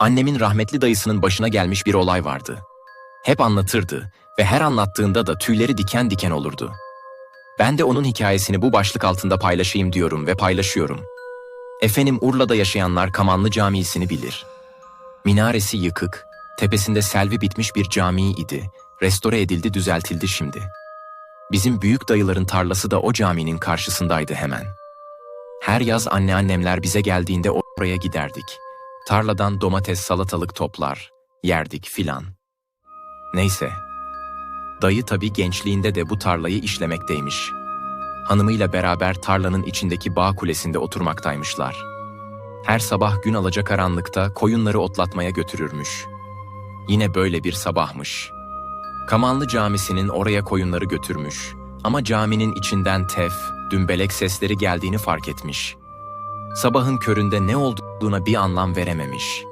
Annemin rahmetli dayısının başına gelmiş bir olay vardı. Hep anlatırdı ve her anlattığında da tüyleri diken diken olurdu. Ben de onun hikayesini bu başlık altında paylaşayım diyorum ve paylaşıyorum. Efendim Urla'da yaşayanlar Kamanlı Camii'sini bilir. Minaresi yıkık, tepesinde selvi bitmiş bir cami idi. Restore edildi, düzeltildi şimdi. Bizim büyük dayıların tarlası da o caminin karşısındaydı hemen. Her yaz anneannemler bize geldiğinde oraya giderdik. Tarladan domates, salatalık toplar, yerdik filan. Neyse. Dayı tabii gençliğinde de bu tarlayı işlemekteymiş. Hanımıyla beraber tarlanın içindeki bağ kulesinde oturmaktaymışlar. Her sabah gün alacakaranlıkta koyunları otlatmaya götürürmüş. Yine böyle bir sabahmış. Kamanlı Camisi'nin oraya koyunları götürmüş. Ama caminin içinden tef, dümbelek sesleri geldiğini fark etmiş. Sabahın köründe ne olduğuna bir anlam verememiş.